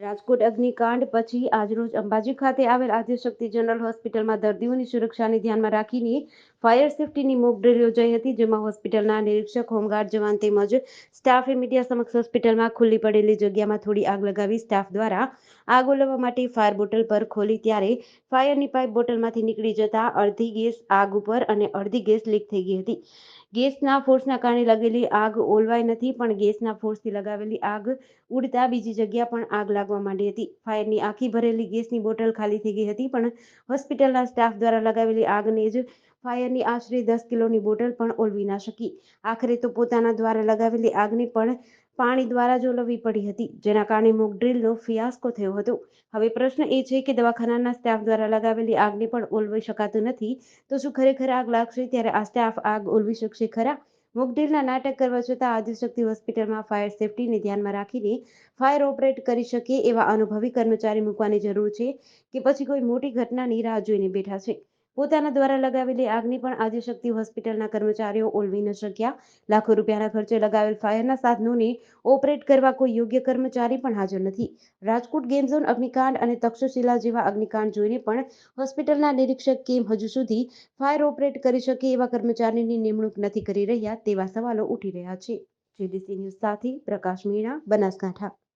રાજકોટ અગ્નિકાંડ પછી આજરોજ અંબાજી ખાતે આવેલ આદ્યશક્તિ જનરલ હોસ્પિટલમાં દર્દીઓની સુરક્ષાને ધ્યાનમાં રાખીને ફાયર સેફટીની મોક ડ્રિલ યોજાઈ હતી, જેમાં હોસ્પિટલના નિરીક્ષક, હોમગાર્ડ, જવાન તેમજ સ્ટાફે મીડિયા સમક્ષ હોસ્પિટલમાં ખુલ્લી પડેલી જગ્યામાં થોડી આગ લગાવી સ્ટાફ દ્વારા આગ ઓલવવા માટે ફાયર બોટલ પર ખોલી ત્યારે ફાયરની પાઇપ બોટલમાંથી નીકળી જતા અડધી ગેસ આગ ઉપર અને અડધી ગેસ લીક થઈ ગઈ હતી. ગેસના ફોર્સના કારણે લાગેલી આગ ઓલવાઈ નથી, પણ ગેસના ફોર્સથી લગાવેલી આગ ઉડતા બીજી જગ્યા પણ આગ લાગવા માંડી હતી. ફાયરની આખી ભરેલી ગેસની બોટલ ખાલી થઈ ગઈ હતી, પણ હોસ્પિટલના સ્ટાફ દ્વારા લગાવેલી આગને જ ફાયરની આશરે દસ કિલોની બોટલ પણ ઓલવી ના શકી. આખરે તો પોતાના દ્વારા લગાવેલી આગને પણ પાણી દ્વારા જ ઓલવવી પડી હતી, જેના કારણે મોક ડ્રીલનો ફિયાસ્કો થયો હતો. હવે પ્રશ્ન એ છે કે દવાખાનાના સ્ટાફ દ્વારા લગાવેલી આગને પણ ઓલવી શકાતું નથી, તો શું ખરેખર આગ લાગશે? ત્યારે આ સ્ટાફ આગ ઓલવી શકશે ખરા? મોકડ્રીલના નાટક કરવા છતાં આદિશક્તિ હોસ્પિટલમાં ફાયર સેફટીને ધ્યાનમાં રાખીને ફાયર ઓપરેટ કરી શકે એવા અનુભવી કર્મચારી મૂકવાની જરૂર છે કે પછી કોઈ મોટી ઘટનાની રાહ જોઈને બેઠા છે. પોતાના દ્વારા લગાવેલી આગની પણ આદિશક્તિ હોસ્પિટલના કર્મચારીઓ ઓલવી ન શક્યા. લાખો રૂપિયાના ખર્ચે લગાવેલ ફાયરના સાધનોને ઓપરેટ કરવા કોઈ યોગ્ય કર્મચારી પણ હાજર નથી. રાજકોટ ગેમ અગ્નિકાંડ અને તક્ષશિલા જેવા અગ્નિકાંડ જોઈને પણ હોસ્પિટલના નિરીક્ષક કેમ હજુ સુધી ફાયર ઓપરેટ કરી શકે એવા કર્મચારીની નિમણૂક નથી કરી રહ્યા તેવા સવાલો ઉઠી રહ્યા છે. જીડીસી ન્યૂઝ સાથે પ્રકાશ મીણા, બનાસકાંઠા.